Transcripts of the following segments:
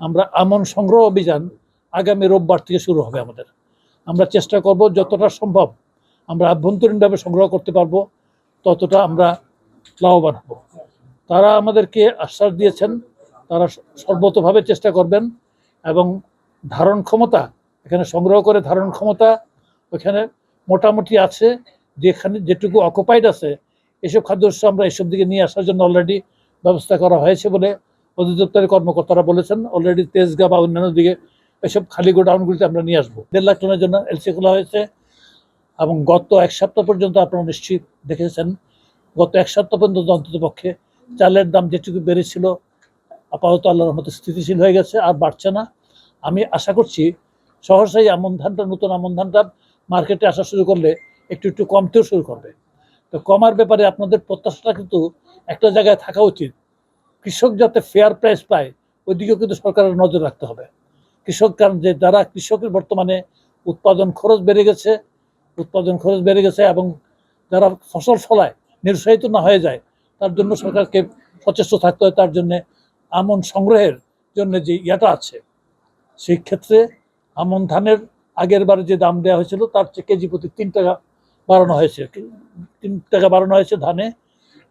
আমরা আমন সংগ্রহ অভিযান আগামী রোববার থেকে শুরু হবে আমাদের। আমরা চেষ্টা করব যতটা সম্ভব আমরা আভ্যন্তরীণভাবে সংগ্রহ করতে পারব, ততটা আমরা লাভবান হব। তারা আমাদেরকে আশ্বাস দিয়েছেন, তারা সর্বতভাবে চেষ্টা করবেন এবং ধারণ ক্ষমতা, এখানে সংগ্রহ করে ধারণ ক্ষমতা ওখানে মোটামুটি আছে, যেখানে যেটুকু অকুপাইড আছে, এসব খাদ্যশস্য আমরা এসব দিকে নিয়ে আসার জন্য অলরেডি ব্যবস্থা করা হয়েছে বলে অধিদপ্তরের কর্মকর্তারা বলেছেন অলরেডি তেজগাঁ বা অন্যান্য দিকে এসব খালি গোডাউনগুলিতে আমরা নিয়ে আসব। দেড় লাখ টনের জন্য এলসি খোলা হয়েছে এবং গত এক সপ্তাহ পর্যন্ত আপনারা নিশ্চিত দেখেছেন, গত এক সপ্তাহ পর্যন্ত অন্তত পক্ষে চালের দাম যেটুকু বেড়েছিল, আপাতত আল্লাহর মতো স্থিতিশীল হয়ে গেছে, আর বাড়ছে না। আমি আশা করছি সহসাই আমন ধানটা, নতুন আমন ধানটা মার্কেটে আসা শুরু করলে একটু একটু কমতেও শুরু করবে। তো কমার ব্যাপারে আপনাদের প্রত্যাশাটা কিন্তু একটা জায়গায় থাকা উচিত। কৃষক যাতে ফেয়ার প্রাইস পায়, ওইদিকেও কিন্তু সরকারের নজর রাখতে হবে। কৃষক কারণ যে যারা কৃষকের বর্তমানে উৎপাদন খরচ বেড়ে গেছে, উৎপাদন খরচ বেড়ে গেছে এবং যারা ফসল ফলায়, নিরুৎসাহিত না হয়ে যায়, তার জন্য সরকারকে সচেষ্ট থাকতে হয়। তার জন্যে আমন সংগ্রহের জন্য যে ইয়াটা আছে, সেই ক্ষেত্রে আমন ধানের আগের বারে যে দাম দেওয়া হয়েছিল, তার চেয়ে কেজি প্রতি তিন টাকা বাড়ানো হয়েছে। তিন টাকা বাড়ানো হয়েছে ধানে।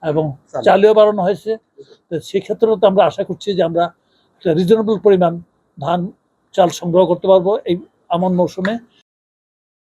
এবং চালেও বাড়ানো হয়েছে। তো সেক্ষেত্রেও তো আমরা আশা করছি যে আমরা একটা রিজনেবল পরিমাণ ধান চাল সংগ্রহ করতে পারব এই আমন মৌসুমে।